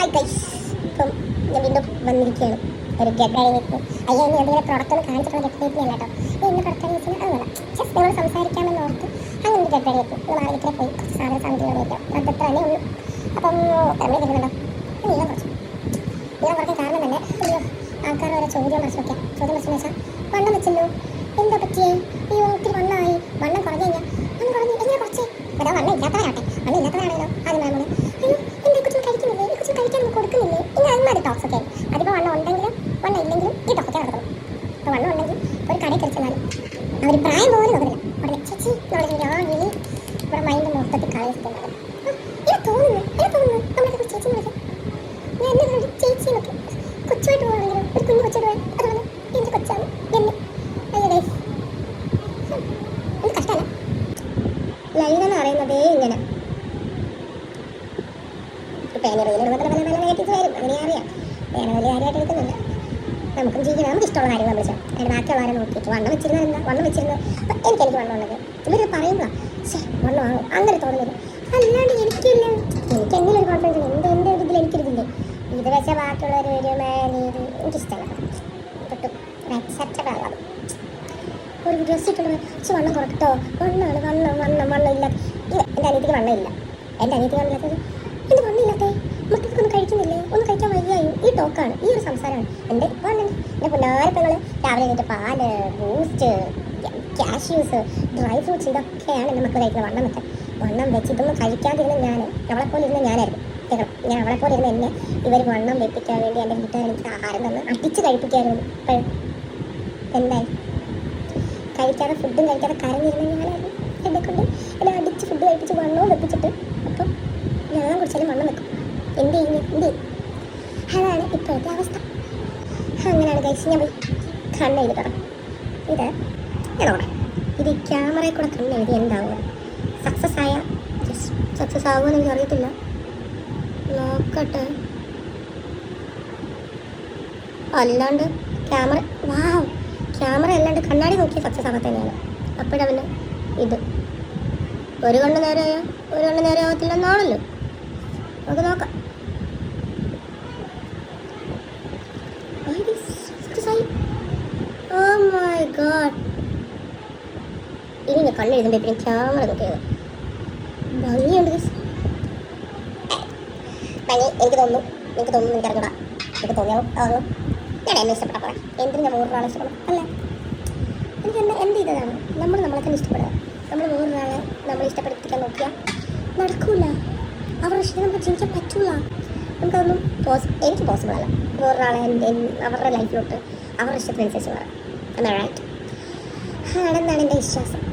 Hi guys ഇപ്പം ഞാൻ വീണ്ടും വന്നിരിക്കുകയാണ്. ഒരു കഴിഞ്ഞിട്ട് അയ്യോ ഇനി എന്തെങ്കിലും പ്രൊഡക്റ്റ് ഒന്ന് കാണിച്ചിട്ടുള്ള ഗെറ്റ് ഡേറ്റില്ല കേട്ടോ ഇന്ന പ്രൊഡക്റ്റ് ചെയ്യുന്നത് അതല്ല ജസ്റ്റ് നിങ്ങൾ സംസാരിക്കാമെന്ന് ഓർത്ത് അങ്ങനെ ഒരു ഡേറ്റ് നമ്മൾ മാർക്കറ്റിൽ പോയി കുറച്ച് സാധന സാമഗ്രികളൊക്കെ അത്ര തന്നെ ഉള്ളൂ. അപ്പം ഫാമിലി വരുന്നുണ്ടോ നീളം കുറച്ച്. നീളം കുറയ്ക്കാൻ കാരണം തന്നെ അയ്യോ ആൾക്കാർ ചോദ്യം ചോദ്യം വെച്ചാൽ വണ്ണം വെച്ചല്ലോ എന്താ പറ്റിയേ? അയ്യോ ഒത്തിരി വണ്ണമായി വണ്ണം കുറഞ്ഞു കഴിഞ്ഞാൽ വണ്ണം കുറഞ്ഞു എങ്ങനെ കുറച്ച് അതാ വണ്ണം ഇല്ലാത്തവരാട്ടെ വണ്ണം ഇല്ലാത്തവരാണല്ലോ ആദ്യം പറയാൻ പോകുന്നത് അയ്യോ എന്താ ഈ കൊച്ചിന് കഴിക്കുന്നില്ലേ ഈ കൊച്ചിന് കഴിക്കാൻ നമുക്ക് കൊടുക്കുന്നില്ലേ ടോക്സ് ഒക്കെ അതിപ്പോൾ വണ്ണം ഉണ്ടെങ്കിലും വണ്ണം ഇല്ലെങ്കിലും ഈ ടോക്സ് ഒക്കെ നടക്കുന്നു അപ്പോൾ വണ്ണം ഉണ്ടെങ്കിൽ ഒരു കടയിൽ ചെന്നാലും അവർ പ്രായം പോലും നോക്കുന്നില്ല അവിടെ ചേച്ചി നമ്മൾ ആ ഇനി ഇവിടെ മൈൻഡ് മൊത്തത്തിൽ കളയിച്ചിട്ടുണ്ട് ഇത് ഇത് ഞാൻ കുഞ്ഞു എന്ന്. പറയുന്നതേ ഇങ്ങനെ. പേന റീലിടുമ്പോൾ പല പല നെഗറ്റീവ്സ് വരും അങ്ങനെ അറിയാം പേന വലിയ കാര്യമായിട്ട് നമുക്കും ജീവിക്കാം നമുക്ക് ഇഷ്ടമുള്ള കാര്യങ്ങൾ നമ്മൾ ചെയ്യാം. അതിന് ബാക്കിയുള്ളവരെ നോക്കിയിട്ട് വണ്ണം വെച്ചിരുന്നത് എന്താ? വണ്ണം വെച്ചിരുന്നത് എനിക്ക് എനിക്ക് വണ്ണം ഉള്ളത്. ഇവർ പറയുമ്പോൾ ശേ വണ്ണം ആണോ? അങ്ങനെ തോന്നുന്നത് അല്ലാണ്ട് എനിക്കില്ല. എനിക്ക് എന്തെങ്കിലും ഒരു കോൺഫിഡൻസ് ഉണ്ട് എന്ത് എന്റെ ഇതിൽ എനിക്കൊരിതില്ലേ ഇത് വെച്ച ബാക്കിയുള്ളവർ വരും ഇത് എനിക്കിഷ്ടമല്ല അല്ല ഒരു ഡ്രസ്സ് ഇട്ടുകൊണ്ട് പക്ഷെ വണ്ണം കുറക്കട്ടോ വണ്ണമാണ് വണ്ണം വണ്ണം വണ്ണം ഇല്ല. എന്റെ അനിയത്തിക്ക് വണ്ണം ഇല്ല. എന്റെ അനിയത്തിക്ക് വണ്ണില്ലാത്തത് എന്റെ ടോക്കാണ്. ഈ ഒരു സംസാരമാണ് എന്റെ വണ്ണം എന്റെ പുന്നാരപ്പങ്ങൾ രാവിലെ കഴിഞ്ഞിട്ട് പാൽ ബൂസ്റ്റ് കാഷ്യൂസ് ഡ്രൈ ഫ്രൂട്ട്സ് ഇതൊക്കെയാണ് എന്റെ മക്കൾ കഴിക്കുന്നത്. വണ്ണം വെക്കാൻ. വണ്ണം വെച്ച് ഇതൊന്നും കഴിക്കാതിരുന്ന ഞാൻ അവളെപ്പോലെ ഇരുന്ന ഞാനായിരുന്നു. ഞാൻ അവളെപ്പോലെ ഇരുന്ന എന്നെ ഇവർ വണ്ണം വെപ്പിക്കാൻ വേണ്ടി എന്റെ വീട്ടുകാർ എനിക്ക് ആഹാരം തന്ന് അടിച്ച് കഴിപ്പിക്കായിരുന്നു ഇപ്പോഴും. എന്തായി? കഴിക്കാതെ ഫുഡും കഴിക്കാതെ കരഞ്ഞിരുന്ന ഞാനായിരുന്നു. എന്നെ കൊണ്ട് എന്നെ അടിച്ച് ഫുഡ് കഴിപ്പിച്ച് വണ്ണവും വെപ്പിച്ചിട്ട് അപ്പം ഞാൻ കുടിച്ചാലും വണ്ണം വെക്കും. എന്ത് ചെയ്യുന്നു? എന്ത് ചെയ്യും? അതാണ് ഇപ്പോഴത്തെ അവസ്ഥ. അങ്ങനെയാണ് കഴിച്ച് ഞാൻ കണ്ണ് എഴുതി തുടങ്ങി ഇത് ഇതോടെ ഇത് ക്യാമറയിൽ കൂടെ കണ്ണ് എഴുതി എന്താവും? സക്സസ് ആയ? സക്സസ് ആകുമോ എനിക്ക് അറിയത്തില്ല. നോക്കട്ടെ. അല്ലാണ്ട് ക്യാമറ വാവ് ക്യാമറ അല്ലാണ്ട് കണ്ണാടി നോക്കി സക്സസ് ആവാത്ത തന്നെയാണ്. അപ്പോഴവന് ഇത്. ഒരു കണ്ണ് നേരെയോ ഒരു കണ്ണ് നേരെ ആവത്തില്ല എന്നാണല്ലോ നമുക്ക് നോക്കാം. God. ഇനി കണ്ണ് എഴുതുമ്പോൾ എപ്പോഴും ക്യാമറ നോക്കിയത് ഭംഗിയുണ്ട്. ഭംഗി എനിക്ക് തോന്നുന്നു എനിക്ക് തോന്നുന്നു എനിക്ക് അറിഞ്ഞൂടാ. എനിക്ക് തോന്നിയാവും തോന്നുന്നു ഞാൻ എന്നെ ഇഷ്ടപ്പെടാൻ പറയാം എന്തിനും ഞാൻ വേറൊരാളെ ഇഷ്ടപ്പെടാം? അല്ലേ. എനിക്ക് എന്താ എന്ത് ചെയ്തതാണ്? നമ്മൾ നമ്മളെ തന്നെ ഇഷ്ടപ്പെടുക. നമ്മൾ വേറൊരാളെ നമ്മൾ ഇഷ്ടപ്പെടുത്തിക്കാൻ നോക്കിയാൽ നടക്കൂല. അവരുടെ ഇഷ്ടം നമുക്ക് ജീവിക്കാൻ പറ്റൂല. നമുക്കതൊന്നും പോസ് എനിക്ക് പോസിബിൾ അല്ല. വേറൊരാളെ അവരുടെ ലൈഫിലോട്ട് അവരുടെ ഇഷ്ടത്തിനനുസരിച്ച് പറയാം റൈറ്റ് ആണെന്നാണ് എന്റെ വിശ്വാസം?